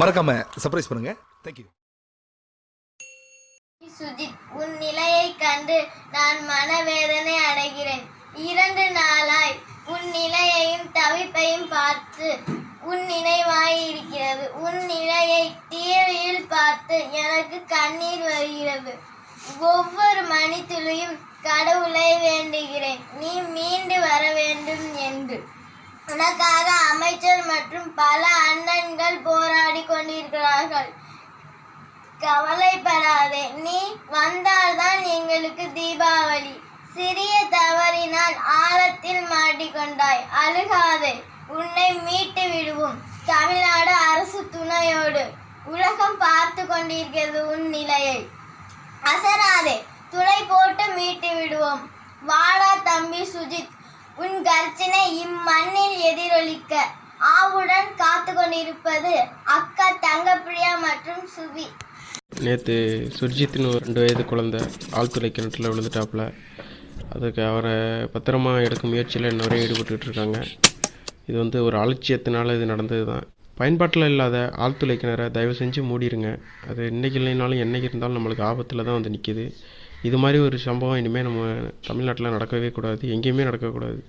மறக்காம சர்ப்ரைஸ் பண்ணுங்க. தேங்க்யூ சுஜித் உன் நிலையை கண்டு நான் மனவேதனை அடைகிறேன். இரண்டு நாளாய் உன் நிலையையும் தவிப்பையும் பார்த்து உன் நினைவாயிருக்கிறது. உன் நிலையை டிவியில் பார்த்து எனக்கு கண்ணீர் வருகிறது. ஒவ்வொரு மணித்துளியும் கடவுளை வேண்டுகிறேன். நீ மீண்டு வர வேண்டும் என்று. உனக்காக அமைச்சர் மற்றும் பல கவலைப்படாதே நீ வந்தால்தான் எங்களுக்கு தீபாவளி. சிறிய தவறினால் ஆழத்தில் மாட்டிக்கொண்டாய். அழுகாதே உன்னை மீட்டு விடுவோம். தமிழ்நாடு அரசு துணையோடு உலகம் பார்த்து கொண்டிருக்கிறது உன் நிலையை. அசராதே துளை போட்டு மீட்டு விடுவோம். வாடா தம்பி சுஜித் உன் கர்ச்சனை இம்மண்ணில் எதிரொலிக்க. ஆவுடன் காத்து கொண்டிருப்பது அக்கா தங்கப்பிரியா மற்றும் சுவி நேற்று சுர்ஜித்னு ஒரு ரெண்டு வயது குழந்தை ஆழ்துளை கிணற்றில் விழுந்துட்டாப்புல. அதுக்கு அவரை பத்திரமா எடுக்கும் முயற்சியில் இன்னொரு வரையும் இருக்காங்க. இது வந்து ஒரு அலட்சியத்தினால இது நடந்தது தான் பயன்பாட்டில் இல்லாத ஆழ்துளை கிணற தயவு செஞ்சு மூடிடுங்க அது இன்றைக்கி இல்லைனாலும் என்னைக்கு இருந்தாலும் நம்மளுக்கு ஆபத்தில் தான் வந்து நிற்கிது இது மாதிரி ஒரு சம்பவம் இனிமேல் நம்ம தமிழ்நாட்டில் நடக்கவே கூடாது. எங்கேயுமே நடக்கக்கூடாது.